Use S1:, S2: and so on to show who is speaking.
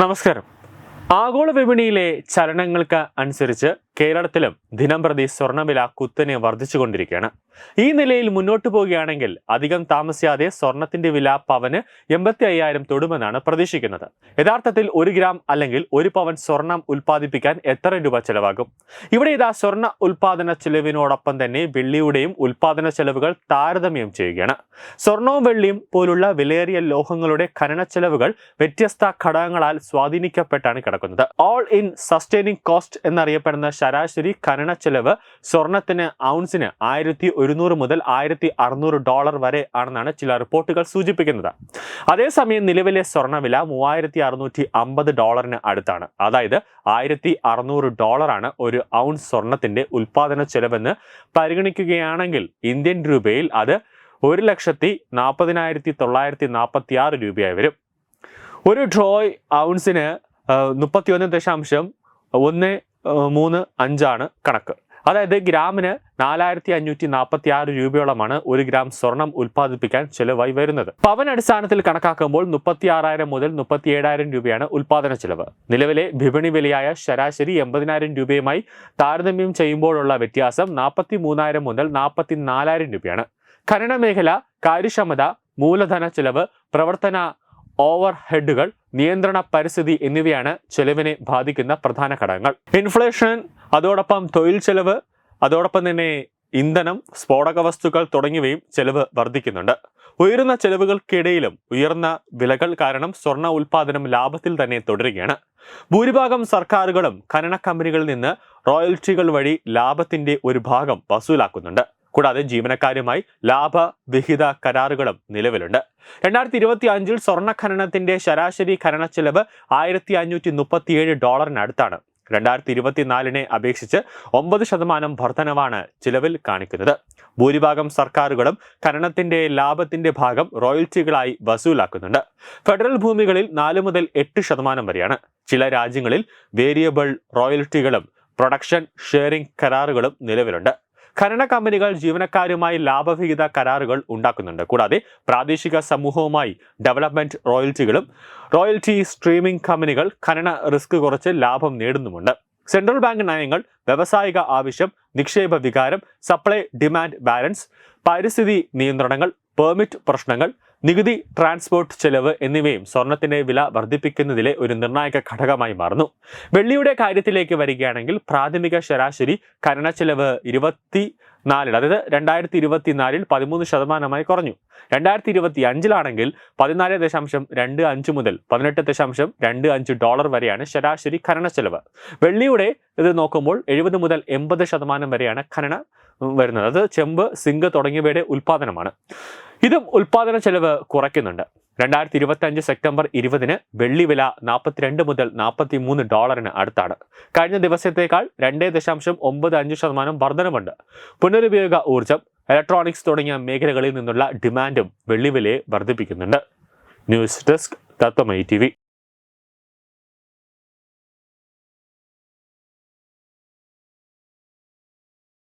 S1: നമസ്കാരം. ആഗോള വിപണിയിലെ ചലനങ്ങൾക്ക് അനുസരിച്ച് കേരളത്തിലും ദിനംപ്രതി സ്വർണവില കുത്തനെ വർദ്ധിച്ചുകൊണ്ടിരിക്കുകയാണ്. ഈ നിലയിൽ മുന്നോട്ട് പോവുകയാണെങ്കിൽ അധികം താമസിയാതെ സ്വർണത്തിന്റെ വില പവന് എൺപത്തി അയ്യായിരം തൊടുമെന്നാണ് പ്രതീക്ഷിക്കുന്നത്. യഥാർത്ഥത്തിൽ ഒരു ഗ്രാം അല്ലെങ്കിൽ ഒരു പവൻ സ്വർണം ഉൽപ്പാദിപ്പിക്കാൻ എത്ര രൂപ ചെലവാകും? ഇവിടെ ഇതാ സ്വർണ ഉൽപാദന ചെലവിനോടൊപ്പം തന്നെ വെള്ളിയുടെയും ഉൽപാദന ചെലവുകൾ താരതമ്യം ചെയ്യുകയാണ്. സ്വർണവും വെള്ളിയും പോലുള്ള വിലയേറിയ ലോഹങ്ങളുടെ ഖനന ചെലവുകൾ വ്യത്യസ്ത ഘടകങ്ങളാൽ സ്വാധീനിക്കപ്പെട്ടാണ് കിടക്കുന്നത്. ഓൾ ഇൻ സസ്റ്റൈനിങ് കോസ്റ്റ് എന്നറിയപ്പെടുന്ന ശരാശരി ഖനന ചെലവ് സ്വർണത്തിന് ഔൺസിന് ആയിരത്തി ഒരുന്നൂറ് മുതൽ ആയിരത്തി അറുന്നൂറ് ഡോളർ വരെ ആണെന്നാണ് ചില റിപ്പോർട്ടുകൾ സൂചിപ്പിക്കുന്നത്. അതേസമയം നിലവിലെ സ്വർണവില മൂവായിരത്തി അറുന്നൂറ്റി അമ്പത് ഡോളറിന് അടുത്താണ്. അതായത് ആയിരത്തി അറുന്നൂറ് ഡോളറാണ് ഒരു ഔൺസ് സ്വർണത്തിന്റെ ഉൽപാദന ചെലവെന്ന് പരിഗണിക്കുകയാണെങ്കിൽ ഇന്ത്യൻ രൂപയിൽ അത് ഒരു ലക്ഷത്തി നാൽപ്പതിനായിരത്തി തൊള്ളായിരത്തി നാൽപ്പത്തി ആറ് രൂപയായി വരും. ഒരു ഡ്രോയ് ഔൺസിന് മുപ്പത്തിയൊന്ന് ദശാംശം ഒന്ന് മൂന്ന് അഞ്ചാണ് കണക്ക്. അതായത് ഗ്രാമിന് നാലായിരത്തി അഞ്ഞൂറ്റി നാൽപ്പത്തി ആറ് രൂപയോളമാണ് ഒരു ഗ്രാം സ്വർണം ഉൽപ്പാദിപ്പിക്കാൻ ചെലവായി വരുന്നത്. പവൻ അടിസ്ഥാനത്തിൽ കണക്കാക്കുമ്പോൾ മുപ്പത്തി ആറായിരം മുതൽ മുപ്പത്തി ഏഴായിരം രൂപയാണ് ഉൽപ്പാദന ചെലവ്. നിലവിലെ വിപണി വിലയായ ശരാശരി എൺപതിനായിരം രൂപയുമായി താരതമ്യം ചെയ്യുമ്പോഴുള്ള വ്യത്യാസം നാൽപ്പത്തി മൂന്നായിരം മുതൽ നാൽപ്പത്തി നാലായിരം രൂപയാണ്. ഖനന മേഖല കാര്യക്ഷമത മൂലധന ചെലവ് പ്രവർത്തന ഓവർ ഹെഡുകൾ നിയന്ത്രണ പരിസ്ഥിതി എന്നിവയാണ് ചെലവിനെ ബാധിക്കുന്ന പ്രധാന ഘടകങ്ങൾ. ഇൻഫ്ലേഷൻ അതോടൊപ്പം തൊഴിൽ ചെലവ് അതോടൊപ്പം തന്നെ ഇന്ധനം സ്ഫോടക വസ്തുക്കൾ തുടങ്ങിയവയും ചെലവ് വർദ്ധിക്കുന്നുണ്ട്. ഉയർന്ന ചെലവുകൾക്കിടയിലും ഉയർന്ന വിലകൾ കാരണം സ്വർണ ഉൽപാദനം ലാഭത്തിൽ തന്നെ തുടരുകയാണ്. ഭൂരിഭാഗം സർക്കാരുകളും ഖനന കമ്പനികളിൽ നിന്ന് റോയൽറ്റികൾ വഴി ലാഭത്തിന്റെ ഒരു ഭാഗം വസൂലാക്കുന്നുണ്ട്. കൂടാതെ ജീവനക്കാരുമായി ലാഭവിഹിത കരാറുകളും നിലവിലുണ്ട്. രണ്ടായിരത്തി ഇരുപത്തി അഞ്ചിൽ സ്വർണ ഖനനത്തിന്റെ ശരാശരി ഖനന ചെലവ് ആയിരത്തി അഞ്ഞൂറ്റി മുപ്പത്തിയേഴ് ഡോളറിനടുത്താണ്. രണ്ടായിരത്തി ഇരുപത്തിനാലിനെ അപേക്ഷിച്ച് ഒമ്പത് ശതമാനം വർധനവാണ് ചിലവിൽ കാണിക്കുന്നത്. ഭൂരിഭാഗം സർക്കാരുകളും ഖനനത്തിന്റെ ലാഭത്തിന്റെ ഭാഗം റോയൽറ്റികളായി വസൂലാക്കുന്നുണ്ട്. ഫെഡറൽ ഭൂമികളിൽ നാല് മുതൽ എട്ട് ശതമാനം വരെയാണ്. ചില രാജ്യങ്ങളിൽ വേരിയബിൾ റോയൽറ്റികളും പ്രൊഡക്ഷൻ ഷെയറിംഗ് കരാറുകളും നിലവിലുണ്ട്. ഖനന കമ്പനികൾ ജീവനക്കാരുമായി ലാഭവിഹിത കരാറുകൾ ഉണ്ടാക്കുന്നുണ്ട്. കൂടാതെ പ്രാദേശിക സമൂഹവുമായി ഡെവലപ്മെന്റ് റോയൽറ്റികളും റോയൽറ്റി സ്ട്രീമിംഗ് കമ്പനികൾ ഖനന റിസ്ക് കുറച്ച് ലാഭം നേടുന്നുമുണ്ട്. സെൻട്രൽ ബാങ്ക് നയങ്ങൾ വ്യവസായിക ആവശ്യം നിക്ഷേപ വികാരം സപ്ലൈ ഡിമാൻഡ് ബാലൻസ് പരിസ്ഥിതി നിയന്ത്രണങ്ങൾ പെർമിറ്റ് പ്രശ്നങ്ങൾ നികുതി ട്രാൻസ്പോർട്ട് ചെലവ് എന്നിവയും സ്വർണത്തിന്റെ വില വർദ്ധിപ്പിക്കുന്നതിലെ ഒരു നിർണായക ഘടകമായി മാറുന്നു. വെള്ളിയുടെ കാര്യത്തിലേക്ക് വരികയാണെങ്കിൽ പ്രാഥമിക ശരാശരി ഖനന ചെലവ് ഇരുപത്തി നാലിൽ അതായത് രണ്ടായിരത്തി ഇരുപത്തി നാലിൽ പതിമൂന്ന് ശതമാനമായി കുറഞ്ഞു. രണ്ടായിരത്തി ഇരുപത്തി അഞ്ചിലാണെങ്കിൽ പതിനാല് ദശാംശം രണ്ട് അഞ്ച് മുതൽ പതിനെട്ട് ദശാംശം രണ്ട് അഞ്ച് ഡോളർ വരെയാണ് ശരാശരി ഖനന ചെലവ് വെള്ളിയുടെ ഇത് നോക്കുമ്പോൾ എഴുപത് മുതൽ എൺപത് ശതമാനം വരെയാണ് ഖനന വരുന്നത്. അത് ചെമ്പ് സിങ്ക് തുടങ്ങിയവയുടെ ഉൽപ്പാദനമാണ് ഇതും ഉൽപാദന ചെലവ് കുറയ്ക്കുന്നുണ്ട്. രണ്ടായിരത്തി ഇരുപത്തി അഞ്ച് സെപ്റ്റംബർ ഇരുപതിന് വെള്ളി വില നാൽപ്പത്തിരണ്ട് മുതൽ നാൽപ്പത്തി മൂന്ന് ഡോളറിന് അടുത്താണ്. കഴിഞ്ഞ ദിവസത്തേക്കാൾ രണ്ടേ ദശാംശം ഒമ്പത് അഞ്ച് ശതമാനം വർധനമുണ്ട് പുനരുപയോഗ ഊർജം ഇലക്ട്രോണിക്സ് തുടങ്ങിയ മേഖലകളിൽ നിന്നുള്ള ഡിമാൻഡും വെള്ളി വിലയെ വർദ്ധിപ്പിക്കുന്നുണ്ട്. ന്യൂസ് ഡെസ്ക് തത്വമൈ ടി